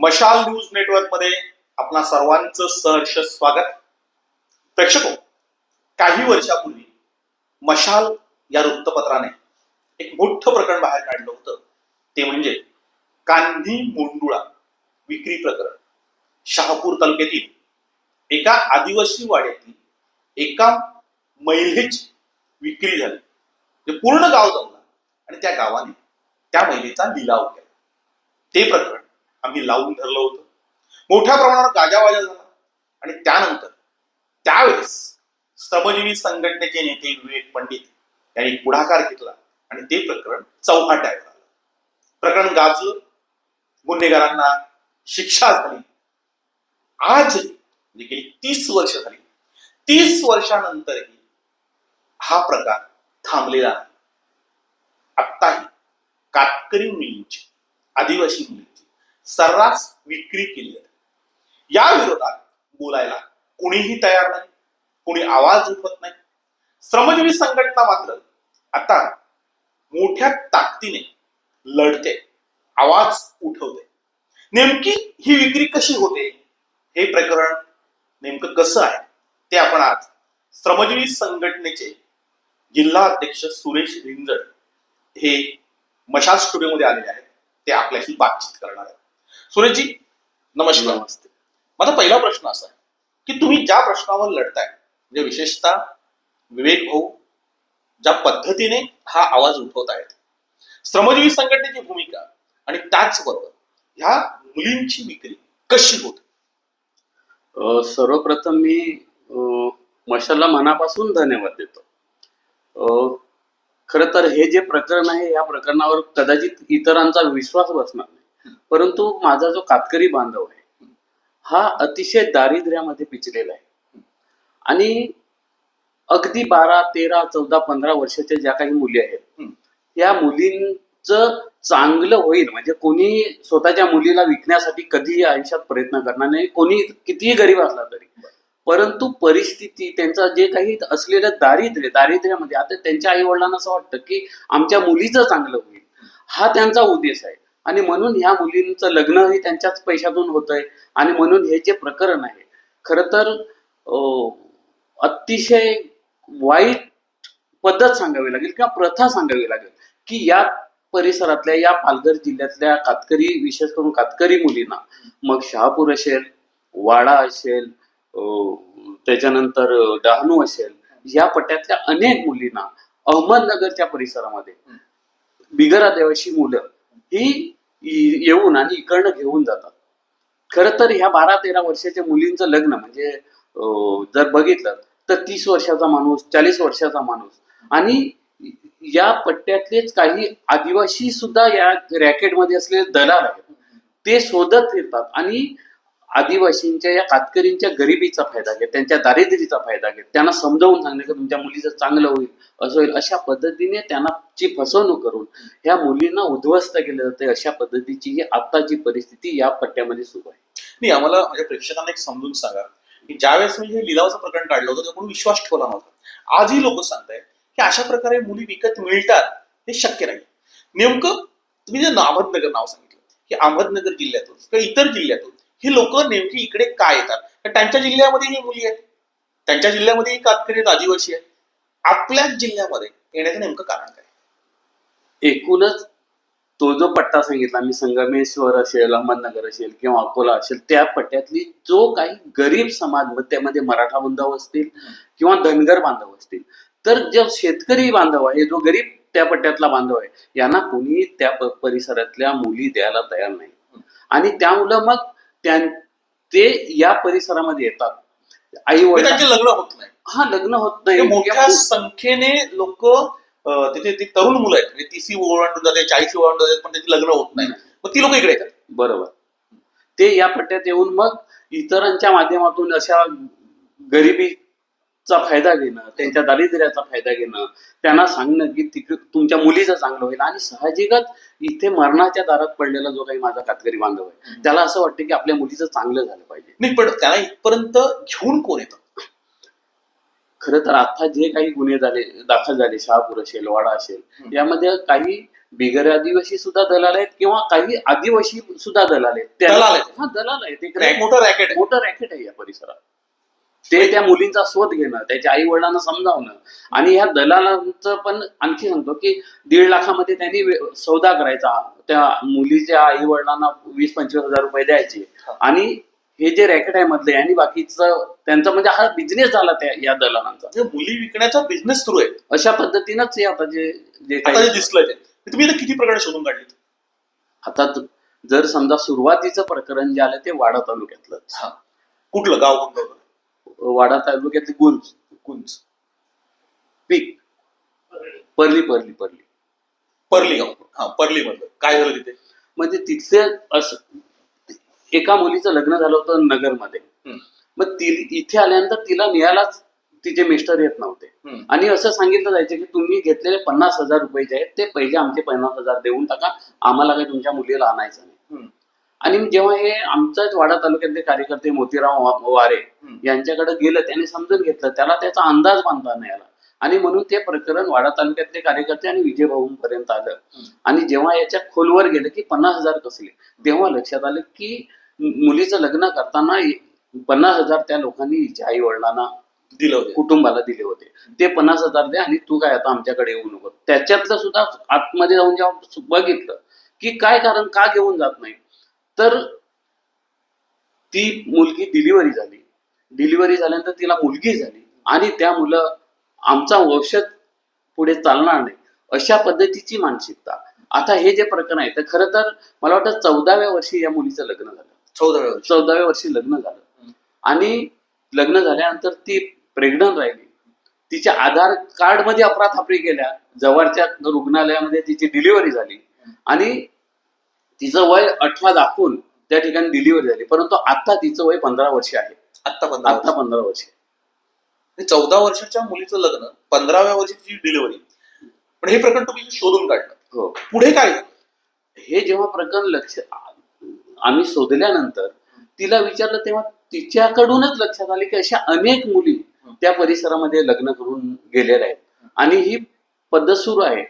मशाल न्यूज नेटवर्कमध्ये आपणा सर्वांचं सहर्ष स्वागत. प्रेक्षक काही वर्षापूर्वी मशाल या वृत्तपत्राने एक मोठं प्रकरण बाहेर काढलं होतं. ते म्हणजे कांदी मुंडुळा विक्री प्रकरण. शहापूर तालुक्यातील एका आदिवासी वाड्यातील एका महिलेची विक्री झाली. म्हणजे पूर्ण गाव जमला आणि त्या गावाने त्या महिलेचा लिलाव केला. ते प्रकरण आम्ही लावून धरलं होतं. मोठ्या प्रमाणावर गाजावाजा झाला. आणि त्यानंतर त्यावेळेस श्रमजीवी संघटनेचे नेते विवेक पंडित यांनी पुढाकार घेतला आणि ते प्रकरण चौहाट्यावर आलं प्रकरण गाजलं. गुन्हेगारांना शिक्षा झाली. आज म्हणजे गेली तीस वर्ष झाली. तीस वर्षानंतरही हा प्रकार थांबलेला नाही. आत्ताही कातकरी मुलींची आदिवासी मुलींची सर्रास विक्री केली जाते या विरोधात बोलायला कोणीही तयार नाही कोणी आवाज उठवत नाही. श्रमजीवी संघटना मात्र आता मोठ्या ताकदीने लढते आवाज उठवते. नेमकी ही विक्री कशी होते हे प्रकरण नेमकं कसं आहे ते आपण आज श्रमजीवी संघटनेचे जिल्हा अध्यक्ष सुरेश रिंजड हे मशाल स्टुडिओमध्ये आलेले आहेत. ते आपल्याशी बातचीत करणार आहेत. सुरेशजी नमस्कार. नमस्ते. माझा पहिला प्रश्न असा आहे की तुम्ही ज्या प्रश्नावर लढताय म्हणजे विशेषतः विवेक भाऊ ज्या पद्धतीने हा आवाज उठवत आहेत श्रमजीवी संघटनेची भूमिका आणि त्याचबरोबर ह्या मुलींची विक्री कशी होते? सर्वप्रथम मी अ, मशालला मनापासून धन्यवाद देतो. अ, खरं तर हे जे प्रकरण आहे या प्रकरणावर कदाचित इतरांचा विश्वास बसणार परंतु माझा जो कातकरी बांधव आहे हा अतिशय दारिद्र्यामध्ये पिचलेला आहे. आणि अगदी बारा तेरा चौदा पंधरा वर्षाच्या ज्या काही मुली आहेत त्या मुलींच चांगलं होईल म्हणजे कोणी स्वतःच्या मुलीला विकण्यासाठी कधीही आयुष्यात प्रयत्न करणार नाही कोणी कितीही गरीब असला तरी. परंतु परिस्थिती त्यांचा जे काही असलेलं दारिद्र्य दारिद्र्यामध्ये आता त्यांच्या आई वडिलांना असं वाटतं की आमच्या मुलीचं चांगलं होईल. हा त्यांचा उद्देश आहे. आणि म्हणून ह्या मुलींचं लग्नही त्यांच्याच पैशातून होत आहे आणि म्हणून हे जे प्रकरण आहे खर तर अं, अतिशय वाईट पद्धत सांगावी लागेल किंवा प्रथा सांगावी लागेल की या परिसरातल्या या पालघर जिल्ह्यातल्या कातकरी विशेष करून कातकरी मुलींना मग शहापूर असेल वाडा असेल अं, त्याच्यानंतर डहाणू असेल या पट्ट्यातल्या अनेक मुलींना अहमदनगरच्या परिसरामध्ये बिगर आदिवासी मुलं ही येऊन आणि इकडनं घेऊन जातात. खरं तर ह्या बारा तेरा वर्षाच्या मुलींचं लग्न म्हणजे जर बघितलं तर तीस वर्षाचा माणूस चाळीस वर्षाचा माणूस आणि या पट्ट्यातलेच काही आदिवासी सुद्धा या रॅकेटमध्ये असलेले दलाल आहेत. ते शोधत फिरतात आणि आदिवासींच्या या कातकरींच्या गरिबीचा फायदा घेत त्यांच्या दारिद्र्याचा फायदा घेत त्यांना समजावून सांगणे की तुमच्या मुलीचं चांगलं होईल असं होईल अशा पद्धतीने त्यांना ची फसवणूक करून ह्या मुलींना उद्ध्वस्त केलं जाते अशा पद्धतीची ही आत्ताची परिस्थिती या पट्ट्यामध्ये सुरू आहे. नाही आम्हाला माझ्या प्रेक्षकांना एक समजून सांगा की ज्यावेळेस मी हे लिलावाचं प्रकरण काढलं होतं तेव्हा कोणी विश्वास ठेवला नव्हता. आजही लोक सांगतायत की अशा प्रकारे मुली विकत मिळतात हे शक्य नाही. नेमकं तुम्ही जे अहमदनगर नाव सांगितलं की अहमदनगर जिल्ह्यातून किंवा इतर जिल्ह्यातून ही लोक नेमकी इकडे काय येतात? तर त्यांच्या जिल्ह्यामध्ये ही मुली आहेत. त्यांच्या जिल्ह्यामध्ये ही कातकरी आदिवासी आहे आपल्याच जिल्ह्यामध्ये येण्याचं नेमकं कारण काय? एकूणच तो जो पट्टा सांगितला मी संगमेश्वर असेल अहमदनगर असेल किंवा अकोला असेल त्या पट्ट्यातली जो काही गरीब समाज त्यामध्ये मराठा बांधव असतील किंवा धनगर बांधव असतील तर जो शेतकरी बांधव आहे जो गरीब त्या पट्ट्यातला बांधव आहे यांना कोणी त्या परिसरातल्या मुली द्यायला तयार नाही. आणि त्यामुळं मग त्यां ते या परिसरामध्ये येतात. आई म्हणजे वडील त्यांचे लग्न होत नाही. हा लग्न होत म्हणजे नाही मोठ्या संख्येने लोक तिथे ती तरुण मुलं आहेत. म्हणजे तीसी ओलांडून जाते चाळीसी ओलांडून जाते पण त्याची लग्न होत नाही. मग ती लोक इकडे येतात. बरोबर. ते या पट्ट्यात येऊन मग इतरांच्या माध्यमातून अशा गरिबीचा फायदा घेणं त्यांच्या दारिद्र्याचा फायदा घेणं त्यांना सांगणं की तिकडे तुमच्या मुलीचं चांगलं होईल. आणि साहजिकच इथे मरणाच्या दारात पडलेला जो काही माझा कातकरी बांधव आहे त्याला असं वाटतं की आपल्या मुलीचं चांगलं झालं पाहिजे. नाही पण त्यांना इथपर्यंत घेऊन कोण येतं? खरं तर आता जे काही गुन्हे झाले दाखल झाले शहापूर असेल वाडा असेल यामध्ये काही बिगर आदिवासी सुद्धा दलाल आहेत किंवा काही आदिवासी सुद्धा दलाल आहेत. दलाल आहेत? हा दलाल आहेत. मोठं रॅकेट आहे. मोठं रॅकेट आहे या परिसरात. ते त्या मुलींचा शोध घेणं त्याच्या आई वडिलांना समजावणं. आणि ह्या दलालांचं पण आणखी सांगतो की दीड लाखामध्ये त्यांनी सौदा करायचा. त्या मुलीच्या आई वडिलांना वीस पंचवीस हजार रुपये द्यायचे. आणि हे जे रॅकेट आहे मधले आणि बाकीचं त्यांचा म्हणजे हा बिझनेस झाला त्या या दलालांचा. मुली विकण्याचा बिझनेस सुरू आहे. अशा पद्धतीनंच हे आता जे जे काही दिसलंय ते. तुम्ही आता किती प्रकरण शोधून काढली आता जर समजा सुरुवातीचं प्रकरण जे आलं ते वाडा तालुक्यातलं कुठलं? गाव कुठलं? वाडा तालुक्यातली गुंज कुंज पीक. परली परली परली. पर्ली गाव. हा पर्ली मधलं काय झालं तिथे? म्हणजे तिथले असं एका मुलीचं लग्न झालं होतं नगरमध्ये. मग ती इथे आल्यानंतर तिला न्यायलाच तिचे मिस्टर येत नव्हते. आणि असं सांगितलं जायचं की तुम्ही घेतलेले पन्नास हजार रुपये जे आहेत ते पहिले आमचे पन्नास हजार देऊन टाका. आम्हाला काही तुमच्या मुलीला आणायचं नाही. आणि जेव्हा हे आमच्याच वाडा तालुक्यातले कार्यकर्ते मोतीराव वारे. यांच्याकडे गेलं त्यांनी समजून घेतलं त्याला त्याचा अंदाज बांधता नाही आला. आणि म्हणून ते प्रकरण वाडा तालुक्यातले कार्यकर्ते आणि विजय पर्यंत आलं. आणि जेव्हा याच्या खोलवर गेलं की पन्नास हजार कसले तेव्हा लक्षात आलं की मुलीचं लग्न करताना पन्नास हजार त्या लोकांनी आई वडिलांना दिलं होतं. कुटुंबाला दिले होते. ते पन्नास हजार दे आणि तू काय आता आमच्याकडे येऊ नको. त्याच्यातलं सुद्धा आतमध्ये जाऊन जेव्हा बघितलं की काय कारण का घेऊन जात नाही? तर ती मुलगी डिलिव्हरी झाली. डिलिव्हरी झाल्यानंतर तिला मुलगी झाली. आणि त्या मुलं आमचा औषध पुढे चालणार नाही. अशा पद्धतीची मानसिकता. आता हे जे प्रकरण आहे तर खरं तर मला वाटतं चौदाव्या वर्षी या मुलीचं लग्न झालं. चौदाव्या चौदाव्या वर्षी लग्न झालं. आणि लग्न झाल्यानंतर ती प्रेग्नंट राहिली. तिच्या आधार कार्डमध्ये अफराथाफरी केल्या जवळच्या रुग्णालयामध्ये तिची डिलिव्हरी झाली. आणि तिचं वय अठरा दाखवून त्या ठिकाणी डिलिव्हरी झाली. परंतु आता तिचं वय पंधरा वर्ष आहे. आत्ता पंधरा आता पंधरा वर्ष. चौदा वर्षाच्या मुलीचं लग्न पंधराव्या वर्षीची डिलिव्हरी पण हे प्रकरण तुम्ही शोधून काढलं. हो. पुढे काय? हे जेव्हा प्रकरण लक्ष आम्ही शोधल्यानंतर तिला विचारलं तेव्हा तिच्याकडूनच लक्षात आले की अशा अनेक मुली त्या परिसरामध्ये लग्न करून गेलेल्या आहेत. आणि ही पद्धत सुरू आहे.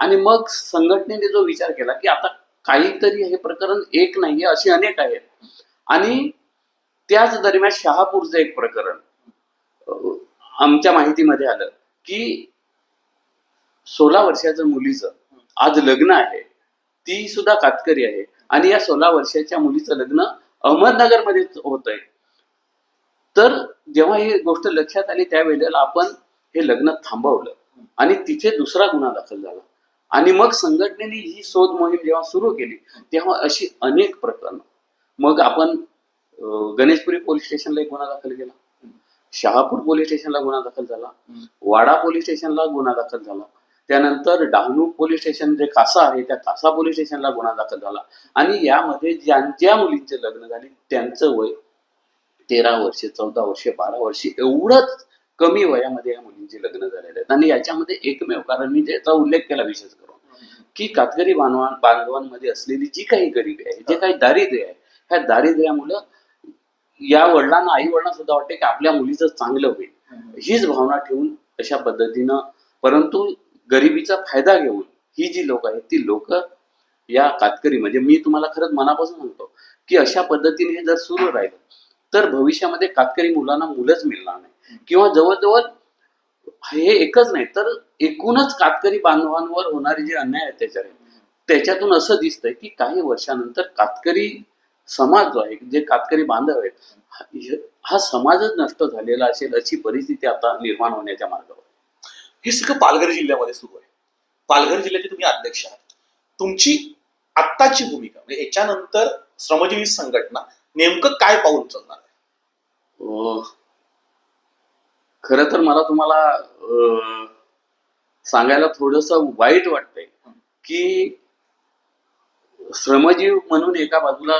आणि मग संघटनेने जो विचार केला की आता काहीतरी हे प्रकरण एक नाहीये असे अनेक आहेत. आणि त्याच दरम्यान शहापूरचं एक प्रकरण आमच्या माहितीमध्ये आलं की सोळा वर्षाचं मुलीचं आज लग्न आहे ती सुद्धा कातकरी आहे. आणि या सोळा वर्षाच्या मुलीचं लग्न अहमदनगरमध्ये होत आहे तर जेव्हा ही गोष्ट लक्षात आली त्यावेळेला आपण हे लग्न थांबवलं. आणि तिथे दुसरा गुन्हा दाखल झाला. आणि मग संघटनेने ही शोध मोहीम जेव्हा सुरू केली तेव्हा अशी अनेक प्रकरण. मग आपण गणेशपुरी पोलीस स्टेशनला एक गुन्हा दाखल केला. शहापूर पोलीस स्टेशनला गुन्हा दाखल झाला. वाडा पोलीस स्टेशनला गुन्हा दाखल झाला. त्यानंतर डहाणू पोलीस स्टेशन जे कासा आहे त्या कासा पोलीस स्टेशनला गुन्हा दाखल झाला. आणि यामध्ये ज्या ज्या मुलींचे लग्न झाले त्यांचं वय तेरा वर्षे चौदा वर्षे बारा वर्षे एवढंच कमी वयामध्ये या मुलींची लग्न झालेले आहेत आणि याच्यामध्ये एकमेव कारण मी ज्याचा उल्लेख केला विशेष करून की कातकरी बांधवा बांधवांमध्ये असलेली जी काही गरिबी आहे जे काही दारिद्र्य आहे ह्या दारिद्र्यामुळं या वडिलांना आई वडिलांना सुद्धा वाटते की आपल्या मुलीचं चांगलं होईल. हीच भावना ठेवून अशा पद्धतीनं परंतु गरिबीचा फायदा घेऊन ही जी लोक आहेत ती लोक या कातकरी म्हणजे मी तुम्हाला खरंच मनापासून सांगतो की अशा पद्धतीने हे जर सुरू राहिलं तर भविष्यामध्ये कातकरी मुलांना मुलंच मिळणार नाही. किंवा जवळजवळ हे एकच नाही तर एकूणच कातकरी बांधवांवर होणारे जे अन्याय अत्याचार आहेत त्याच्यातून असं दिसतंय की काही वर्षानंतर कातकरी समाज जो आहे जे कातकरी बांधव आहेत हा- समाजच नष्ट झालेला असेल अशी परिस्थिती आता निर्माण होण्याच्या मार्गावर. हे सगळं पालघर जिल्ह्यामध्ये सुरू आहे. पालघर जिल्ह्याचे तुम्ही अध्यक्ष आहात. तुमची आत्ताची भूमिका म्हणजे याच्यानंतर श्रमजीवी संघटना नेमकं काय पाऊल उचलणार आहे? खरं तर मला तुम्हाला सांगायला थोडस वाईट वाटतंय की श्रमजीव म्हणून एका बाजूला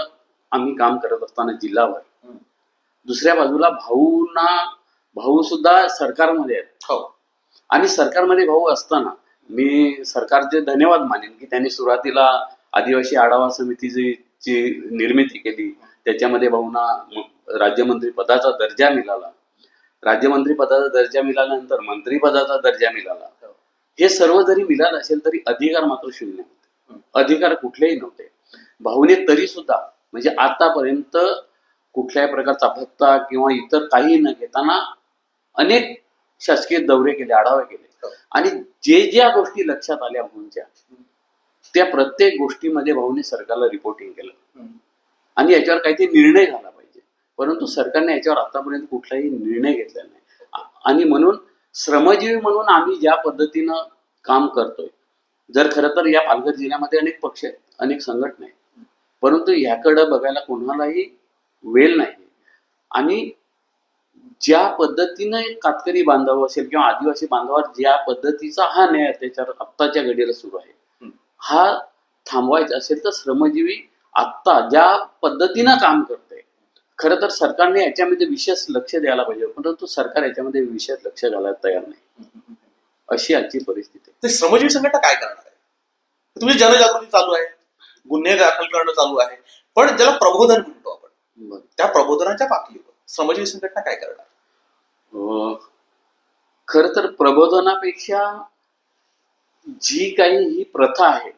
आम्ही काम करत असताना जिल्हावर. दुसऱ्या बाजूला भाऊंना भाऊ सुद्धा सरकारमध्ये आहेत. हो. आणि सरकारमध्ये भाऊ असताना मी सरकारचे धन्यवाद मानेन की त्यांनी सुरुवातीला आदिवासी आढावा समितीची ची निर्मिती केली त्याच्यामध्ये भाऊंना राज्यमंत्री पदाचा दर्जा मिळाला. राज्यमंत्री पदाचा दर्जा मिळाल्यानंतर मंत्री पदाचा दर्जा मिळाला. हे. सर्व जरी मिळालं असेल तरी अधिकार मात्र शून्य होते. अधिकार कुठलेही नव्हते. भाऊने तरी सुद्धा म्हणजे आतापर्यंत कुठल्याही प्रकारचा भत्ता किंवा इतर काही न घेताना अनेक शासकीय दौरे केले आढावे केले. हो. आणि जे ज्या गोष्टी लक्षात आल्या भाऊंच्या त्या प्रत्येक गोष्टीमध्ये भाऊने सरकारला रिपोर्टिंग केलं. आणि याच्यावर काहीतरी निर्णय झाला परंतु सरकारने याच्यावर आतापर्यंत कुठलाही निर्णय घेतलेला नाही. आणि म्हणून श्रमजीवी म्हणून आम्ही ज्या पद्धतीनं काम करतोय जर खरं तर या पालघर जिल्ह्यामध्ये अनेक पक्ष आहेत अनेक संघटना आहेत. परंतु ह्याकडं बघायला कोणालाही वेळ नाही. आणि ज्या पद्धतीनं कातकरी बांधव असेल किंवा आदिवासी बांधवावर ज्या पद्धतीचा हा न्याय अत्याचार आत्ताच्या घडीला सुरू आहे. हा थांबवायचा असेल तर श्रमजीवी आत्ता ज्या पद्धतीनं काम करते खरं तर सरकारने याच्यामध्ये विशेष लक्ष द्यायला पाहिजे परंतु सरकार याच्यामध्ये विशेष लक्ष घालायला तयार नाही. अशी आजची परिस्थिती आहे. ते श्रमजीवी संघटना काय करणार आहे? तुमची जनजागृती चालू आहे गुन्हे दाखल करणं चालू आहे पण ज्याला प्रबोधन म्हणतो आपण. त्या प्रबोधनाच्या पातळीवर श्रमजीवी संघटना काय करणार? खरं तर प्रबोधनापेक्षा जी काही ही प्रथा आहे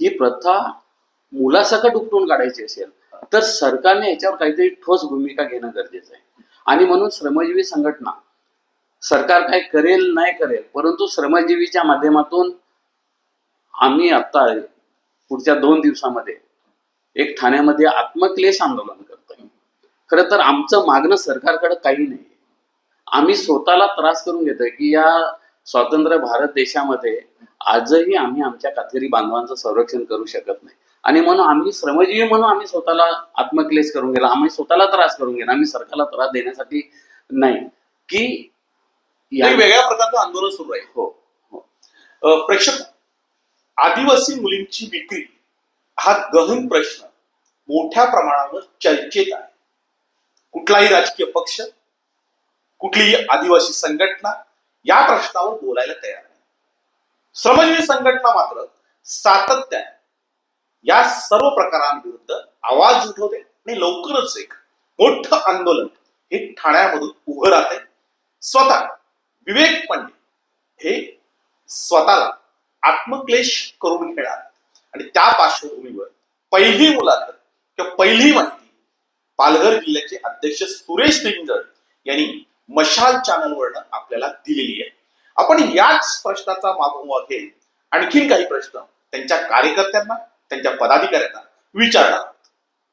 ही प्रथा मुलासकट उपटून काढायची असेल तर सरकारने याच्यावर काहीतरी ठोस भूमिका घेणं गरजेचं आहे. आणि म्हणून श्रमजीवी संघटना सरकार काय करेल नाही करेल परंतु श्रमजीवीच्या माध्यमातून आम्ही आता पुढच्या दोन दिवसामध्ये एक ठाण्यामध्ये आत्मक्लेश आंदोलन करतोय. खरं तर आमचं मागणं सरकारकडे काही नाही. आम्ही स्वतःला त्रास करून घेतोय की या स्वातंत्र्य भारत देशामध्ये आजही आम्ही आमच्या कातकरी बांधवांचं संरक्षण करू शकत नाही. आणि म्हणून आम्ही श्रमजीवी म्हणून आम्ही स्वतःला आत्मक्लेश करून गेला. आम्ही स्वतःला त्रास करून गेला. आम्ही सरकारला त्रास देण्यासाठी नाही. की वेगळ्या प्रकारचं आंदोलन सुरू आहे. हो. हो प्रेक्षक आदिवासी मुलींची विक्री हा गहन प्रश्न मोठ्या प्रमाणावर चर्चेत आहे. कुठलाही राजकीय पक्ष कुठलीही आदिवासी संघटना या प्रश्नावर बोलायला तयार नाही. श्रमजीवी संघटना मात्र सातत्याने या सर्व प्रकारांविरुद्ध आवाज उठवते आणि लवकरच एक मोठं आंदोलन हे ठाण्यामधून उभं राहते स्वतः विवेक पंडित हे स्वतःला आत्मक्लेश करून घेणार आणि त्या पार्श्वभूमीवर पहिली मुलाखत किंवा पहिली माहिती पालघर जिल्ह्याचे अध्यक्ष सुरेश पिंजळ यांनी मशाल चॅनलवरनं आपल्याला दिलेली आहे. आपण याच प्रश्नाचा मागोवा घेत आणखीन काही प्रश्न त्यांच्या कार्यकर्त्यांना त्यांच्या पदाधिकाऱ्यांना विचारणार.